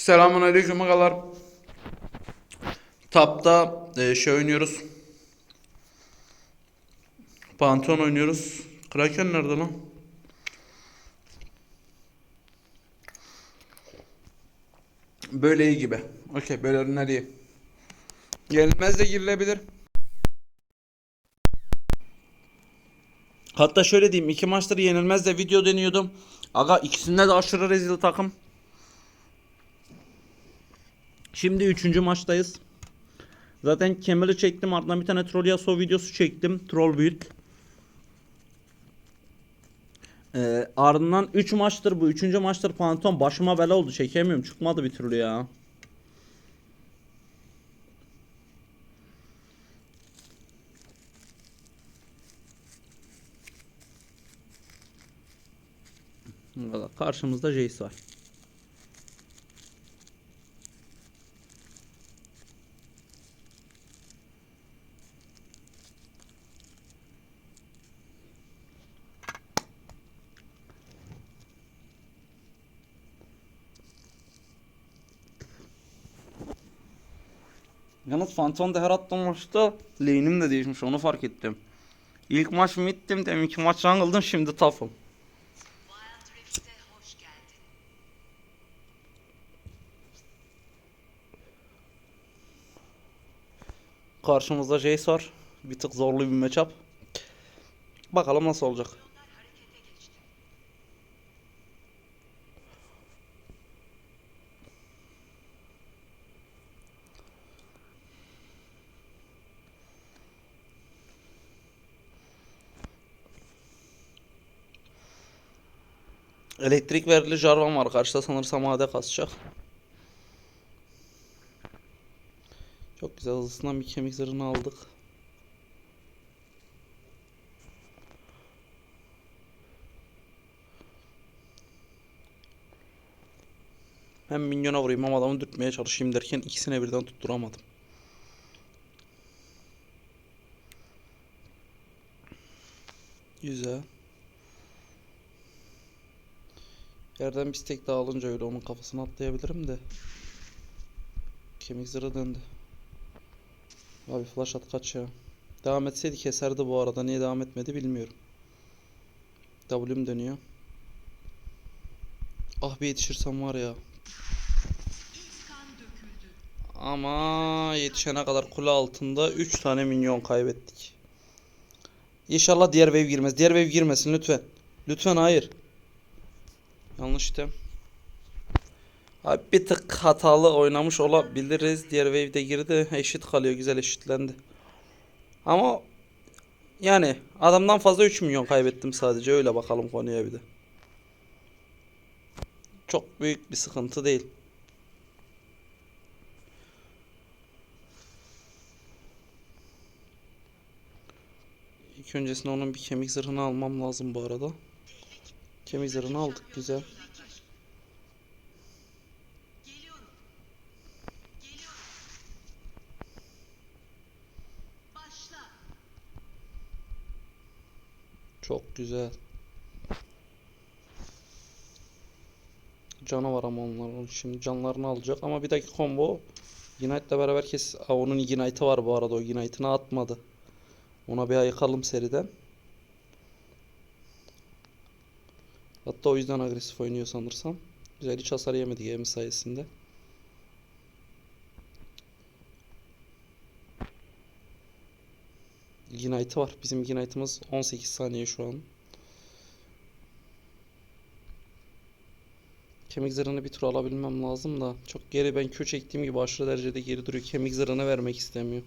Selamun aleyküm agalar. Tapta e, şey oynuyoruz. Pantheon oynuyoruz. Kraken nerede lan? Böyle iyi gibi. Okey böyle ürünler iyi. Yenilmez de girilebilir. Hatta şöyle diyeyim iki maçtır yenilmez de video deniyordum. Aga ikisinde de aşırı rezil takım. Şimdi üçüncü maçtayız. Zaten Kemal'i çektim. Ardından bir tane Troll Yasuo videosu çektim. Troll Build. Ee, ardından 3 maçtır bu. Üçüncü maçtır Pantheon başıma bela oldu. Çekemiyorum. Çıkmadı bir türlü ya. Karşımızda Jace var. Yalnız Phantom'da her attığım maçta lane'im de değişmiş onu fark ettim. İlk maç middim demin iki maç jungle'dım şimdi tough'ım. Karşımızda Jace var. Bir tık zorlu bir matchup. Bakalım nasıl olacak. Elektrik verili Jarvan var karşıda sanırsam AD kasacak. Çok güzel hızlısından bir kemik zırhını aldık. Hem minyona vurayım hem adamı dürtmeye çalışayım derken ikisine birden tutturamadım. Güzel. Yerden bir stek daha alınca öyle onun kafasına atlayabilirim de. Kemik zırhı döndü. Abi flash at kaç ya. Devam etseydi keserdi bu arada. Niye devam etmedi bilmiyorum. W'm dönüyor. Ah bir yetişirsem var ya. Ama yetişene kadar kule altında 3 tane minyon kaybettik. İnşallah diğer wave girmez. Diğer wave girmesin lütfen. Lütfen hayır. Yanlış item. Abi bir tık hatalı oynamış olabiliriz. Diğer wave de girdi. Eşit kalıyor. Güzel eşitlendi. Ama yani adamdan fazla 3 milyon kaybettim sadece. Öyle bakalım konuya bir de. Çok büyük bir sıkıntı değil. İlk öncesinde onun bir kemik zırhını almam lazım bu arada. Kemik zırhını aldık güzel. Çok güzel. Canavar ama onların şimdi canlarını alacak ama bir dahaki combo Ignite'le beraber kes Aa, onun Ignite'ı var bu arada o Ignite'ını atmadı. Ona bir ayıkalım seriden. Hatta o yüzden agresif oynuyor sanırsam. Güzel hiç hasar yemedi game sayesinde. Ignite'ı var. Bizim Ignite'ımız 18 saniye şu an. Kemik zırhını bir tur alabilmem lazım da çok geri ben Q çektiğim gibi aşırı derecede geri duruyor. Kemik zırhını vermek istemiyor.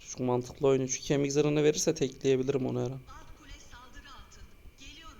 Şu mantıklı oyunu. Şu kemik zırhını verirse tekleyebilirim onu her an. Alt kule saldırı altında. Geliyorum.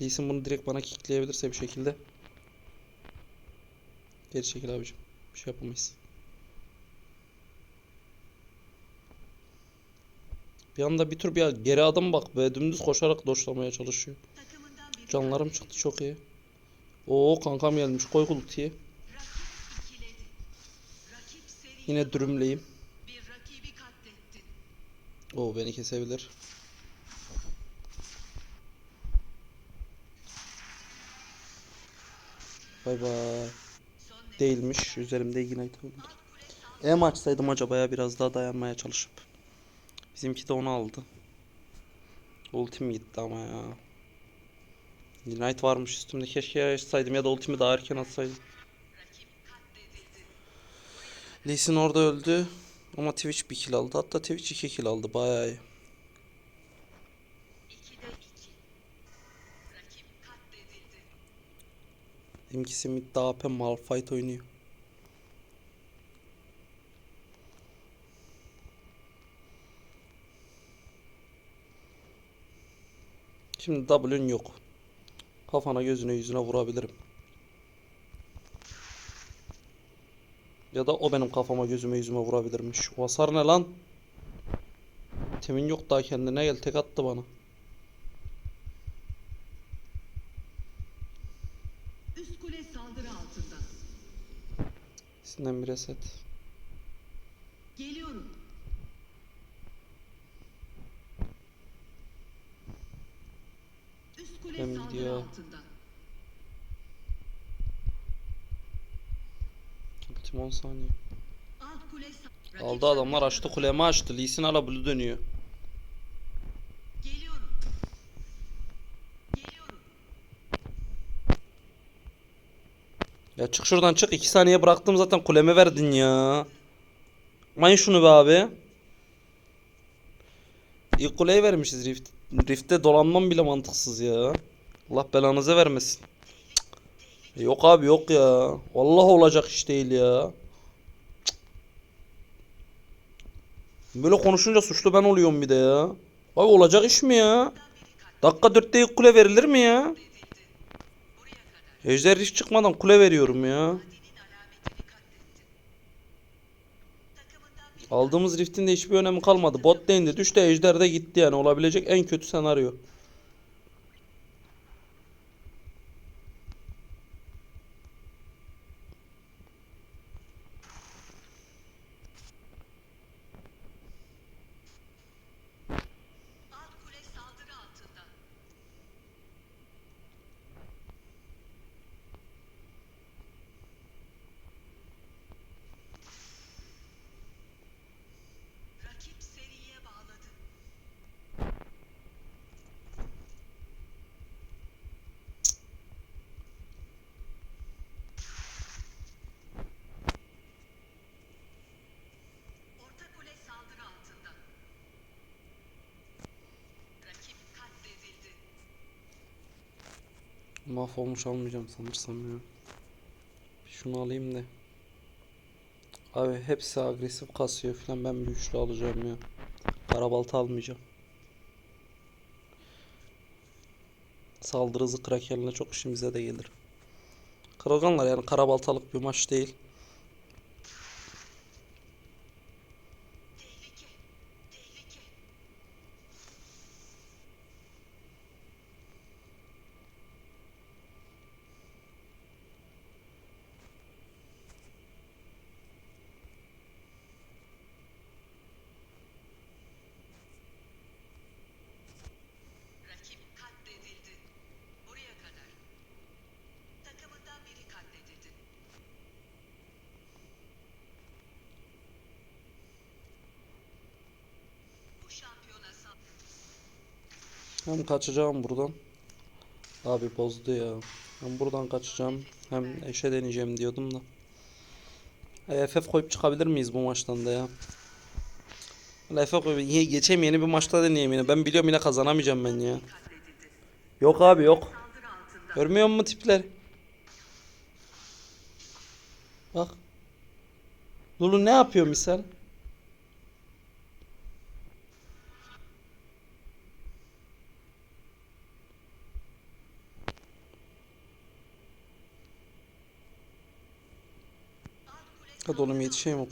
Lee Sin bunu direkt bana kickleyebilirse bir şekilde. Geri çekil abicim. Bir şey yapamayız. Bir anda bir tur bir geri adım bak be. Dümdüz koşarak doşlamaya çalışıyor. Canlarım çıktı çok iyi. Oo kankam gelmiş. Koy seri Yine dürümleyim. Oo beni kesebilir. Bay bay. Değilmiş. Üzerimde Ignite oldu. E mi açsaydım acaba ya biraz daha dayanmaya çalışıp. Bizimki de onu aldı. Ultim gitti ama ya. Ignite varmış üstümde. Keşke açsaydım ya da ultimi daha erken atsaydım. Rakip katledildi. Lee Sin orada öldü. Ama Twitch bir kill aldı. Hatta Twitch 2 kill aldı. Bayağı iyi. Bizimkisi midde AP Malphite oynuyor. Şimdi W'ün yok. Kafana gözüne yüzüne vurabilirim. Ya da o benim kafama gözüme yüzüme vurabilirmiş. O hasar ne lan? Temin yok daha kendine gel tek attı bana. Üst kule saldırı altında. İkisinden bir reset. Geliyorum. Üst kule Hem saldırı gidiyor. altında. Ultim 10 saniye. Alt kule Aldı adamlar açtı kulemi açtı. Lee Sin hala blue dönüyor. Geliyorum. Geliyorum. Ya çık şuradan çık. 2 saniye bıraktım zaten kuleme verdin ya. Mayın şunu be abi. İlk kuleyi vermişiz Rift. Rift'te dolanmam bile mantıksız ya. Allah belanızı vermesin. Cık. Yok abi yok ya. Vallahi olacak iş değil ya. Cık. Böyle konuşunca suçlu ben oluyorum bir de ya. Abi olacak iş mi ya? Dakika 4'te ilk kule verilir mi ya? Ejder hiç çıkmadan kule veriyorum ya. Aldığımız Rift'in de hiçbir önemi kalmadı. Bot lane'de düştü Ejder de gitti yani. Olabilecek en kötü senaryo. Mahvolmuş almayacağım sanırsam ya. Şunu alayım da. Abi hepsi agresif kasıyor falan. Ben bir üçlü alacağım ya. Karabalta almayacağım. Saldırı hızı krakerle çok işimize de gelir. Kırılganlar yani karabaltalık bir maç değil. Hem kaçacağım buradan. Abi bozdu ya. Hem buradan kaçacağım. Hem eşe deneyeceğim diyordum da. E, FF koyup çıkabilir miyiz bu maçtan da ya? Valla FF koyup ye- geçeyim yeni bir maçta deneyeyim yine. Ben biliyorum yine kazanamayacağım ben ya. Yok abi yok. Görmüyor musun tipler? Bak. Lulu ne yapıyor misal? Hadi oğlum yetişeyim o.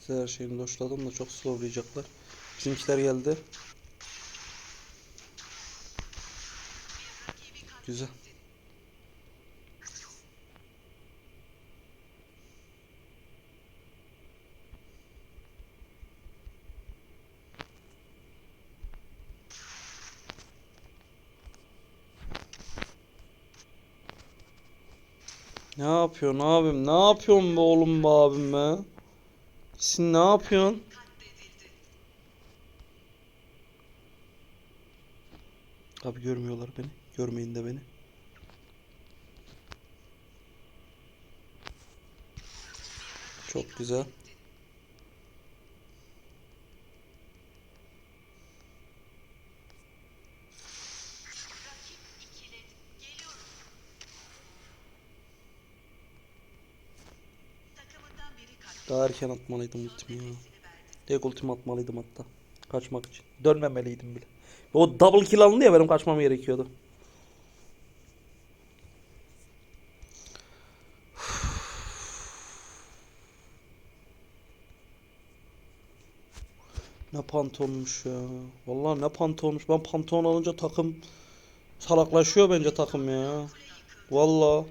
Size her şeyini doşladım da çok slowlayacaklar. Bizimkiler geldi. Güzel. Ne yapıyorsun abim? Ne yapıyorsun be oğlum be abim be? Sen ne yapıyorsun? Abi görmüyorlar beni. Görmeyin de beni. Çok güzel. Daha erken atmalıydım ultimi ya. Tek ultimi atmalıydım hatta. Kaçmak için. Dönmemeliydim bile. O double kill alındı ya benim kaçmam gerekiyordu. Ne pantonmuş ya. Vallahi ne pantonmuş. Ben panton alınca takım salaklaşıyor bence takım ya. Vallahi.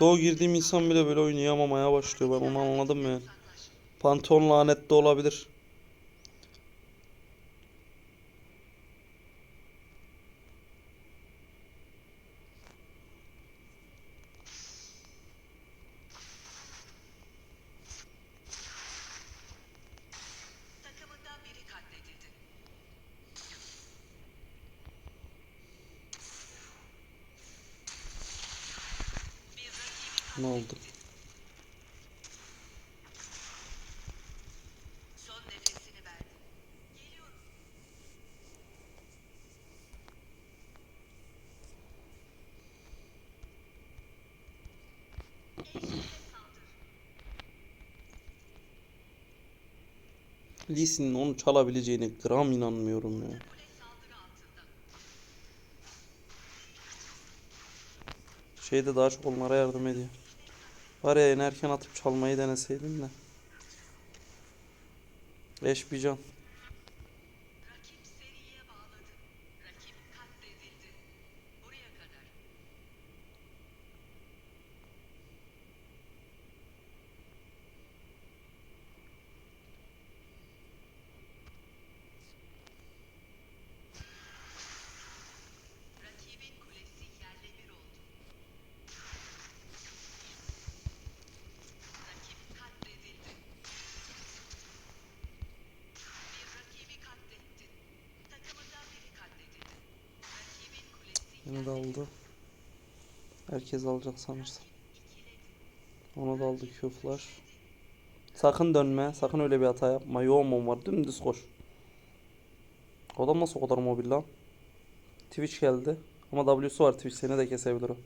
Doğu girdiğim insan bile böyle oynayamamaya başlıyor. Ben onu anladım yani. Panton lanetli olabilir. Saldır. Lee Sin'in onu çalabileceğine gram inanmıyorum ya. Şeyde daha çok onlara yardım ediyor. Var ya en erken atıp çalmayı deneseydin de. Eş bir can. Herkes alacak ikiledi. Onu da aldı flash. Sakın dönme. Sakın öyle bir hata yapma. Yoğumum var. Dümdüz koş. Adam nasıl o kadar mobil lan? Twitch geldi. Ama W'su var Twitch seni de kesebilir o.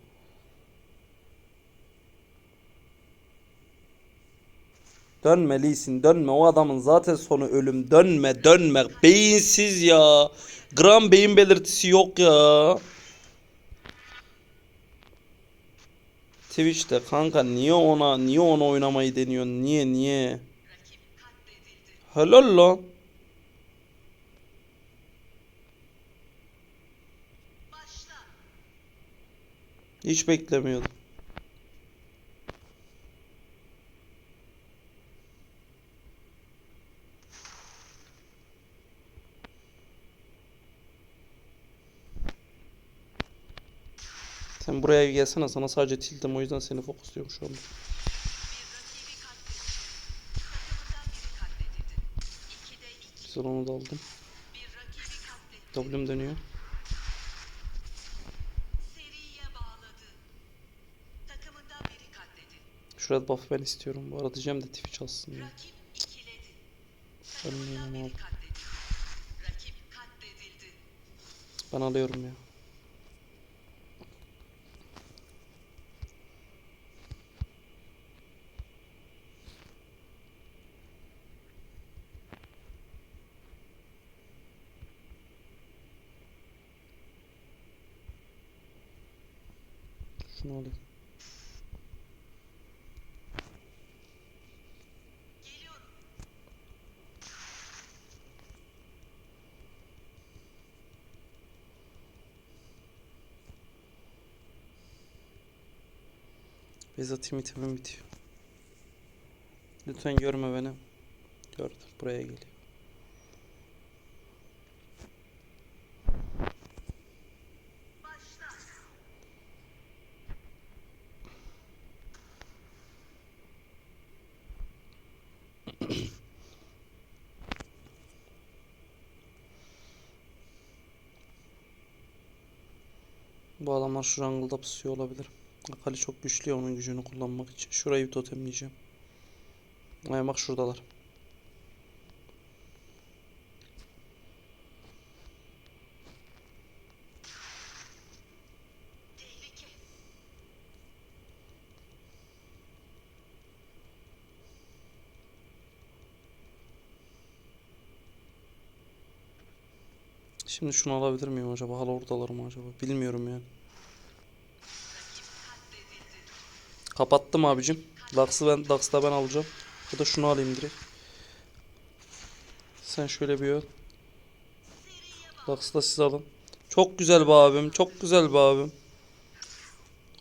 Dönme Lee Sin, dönme o adamın zaten sonu ölüm dönme dönme beyinsiz ya gram beyin belirtisi yok ya Twitch'te kanka niye ona niye ona oynamayı deniyorsun? Niye niye? Helal lan. Hiç beklemiyordum Sen buraya gelsene sana sadece tildim o yüzden seni fokusluyorum şu anda. Güzel onu da aldım. W'm dönüyor. Seriye bağladı. Takımından biri katledildi. Şu red buff'ı ben istiyorum. Bu arada diyeceğim de Twitch alsın ya. Rakip ikiledi. Ben Takımından yine satın alayım. Bez atayım itemim bitiyor. Lütfen görme beni. Gördüm. Buraya geliyor. Adamlar şu jungle'da pusuyor olabilir. Akali çok güçlü ya onun gücünü kullanmak için. Şurayı bir totemleyeceğim. Ay bak şuradalar. Şimdi şunu alabilir miyim acaba? Hala oradalar mı acaba? Bilmiyorum yani. Kapattım abicim. Lux'ı ben, Lux'ı da ben alacağım. Ya da şunu alayım direkt. Sen şöyle bir öl. Lux'ı da siz alın. Çok güzel be abim. Çok güzel be abim.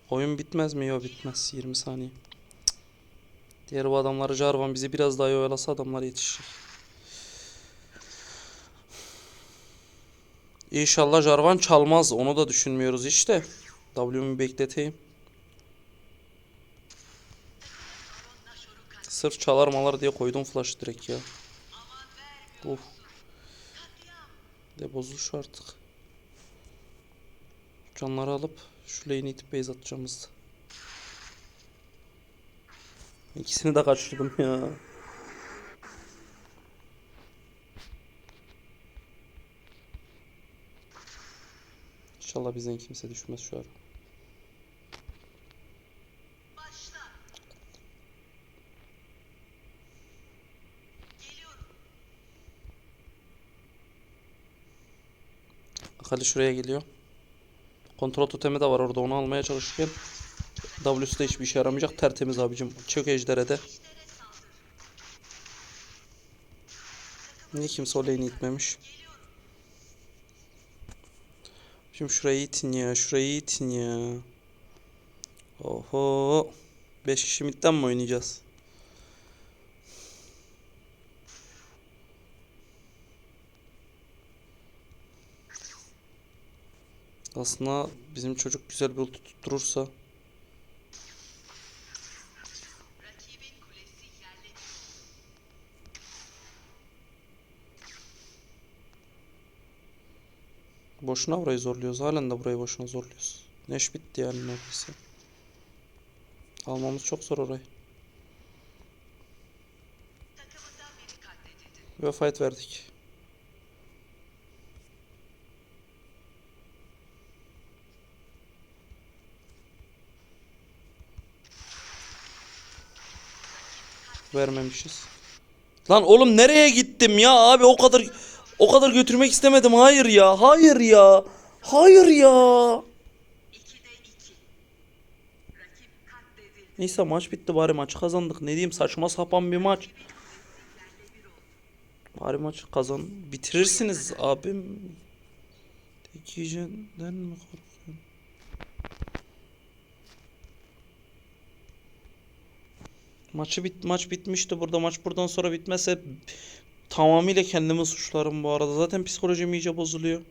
Oyun bitmez mi? Yok bitmez. 20 saniye. Diğer bu adamları Jarvan bizi biraz daha oyalasa adamlar yetişecek. İnşallah Jarvan çalmaz. Onu da düşünmüyoruz işte. W'mu bekleteyim. Sırf çalar malar diye koydum flash direkt ya. Of. De bozul şu artık. Canları alıp şu lane'i itip base atacağımız. İkisini de kaçırdım ya. İnşallah bizden kimse düşmez şu an. Akali şuraya geliyor. Kontrol totemi de var orada onu almaya çalışırken W'su da hiçbir işe yaramayacak. Tertemiz abicim. Çök ejdere de. Ejdere saldır. Niye kimse o lane'i itmemiş? Şimdi şurayı itin ya. Şurayı itin ya. Oho. 5 kişi midden mi oynayacağız? Aslında bizim çocuk güzel bir ulti tutturursa boşuna burayı zorluyoruz. Halen de burayı boşuna zorluyoruz. Neş bitti yani neredeyse. Almamız çok zor orayı. Ve fight verdik. Vermemişiz. Lan oğlum nereye gittim ya abi o kadar o kadar götürmek istemedim. Hayır ya. Hayır ya. Hayır ya. 2'de 2. Rakip katledildi. Neyse maç bitti bari maçı kazandık. Ne diyeyim saçma sapan bir maç. Bari maçı kazan. Bitirirsiniz abim. Tek yiyeceğinden mi korkuyorsun? Maçı bit maç bitmişti burada. Maç buradan sonra bitmezse tamamıyla kendimi suçlarım bu arada. Zaten psikolojim iyice bozuluyor.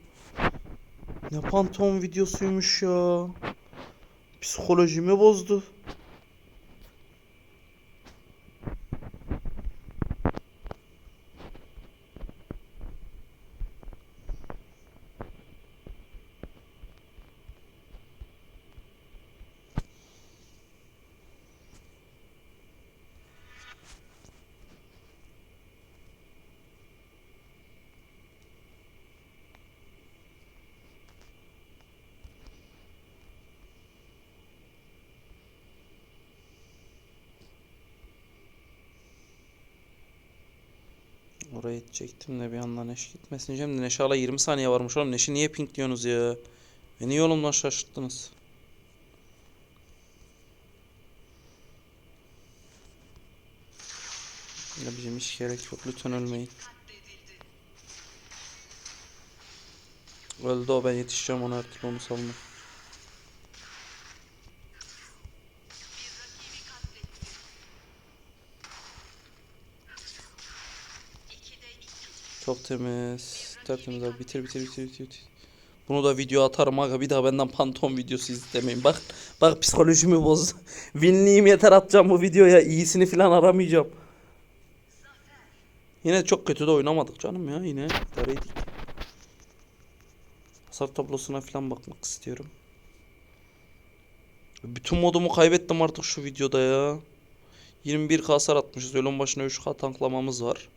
Ne pantom videosuymuş ya. Psikolojimi bozdu. Oraya gidecektim de bir anda Neş gitmesin diyeceğim de Neşe hala 20 saniye varmış oğlum. Neş'i niye pink diyorsunuz ya? Beni yolumdan şaşırttınız. Ya bizim hiç gerek yok. Lütfen ölmeyin. Öldü o ben yetişeceğim ona artık onu salma. Çok temiz. Tertemiz abi. Bitir bitir bitir bitir. bitir. Bunu da video atarım aga. Bir daha benden pantom videosu izlemeyin. Bak bak psikolojimi boz. Winliyim yeter atacağım bu videoya. İyisini falan aramayacağım. Yine çok kötü de oynamadık canım ya. Yine idareydik. Hasar tablosuna falan bakmak istiyorum. Bütün modumu kaybettim artık şu videoda ya. 21k hasar atmışız. Ölüm başına 3k tanklamamız var.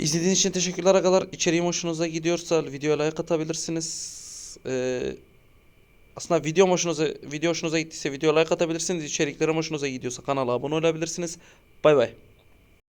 İzlediğiniz için teşekkürler arkadaşlar. İçeriğim hoşunuza gidiyorsa videoya like atabilirsiniz. Ee, aslında video hoşunuza video hoşunuza gittiyse video like atabilirsiniz. İçeriklerim hoşunuza gidiyorsa kanala abone olabilirsiniz. Bay bay.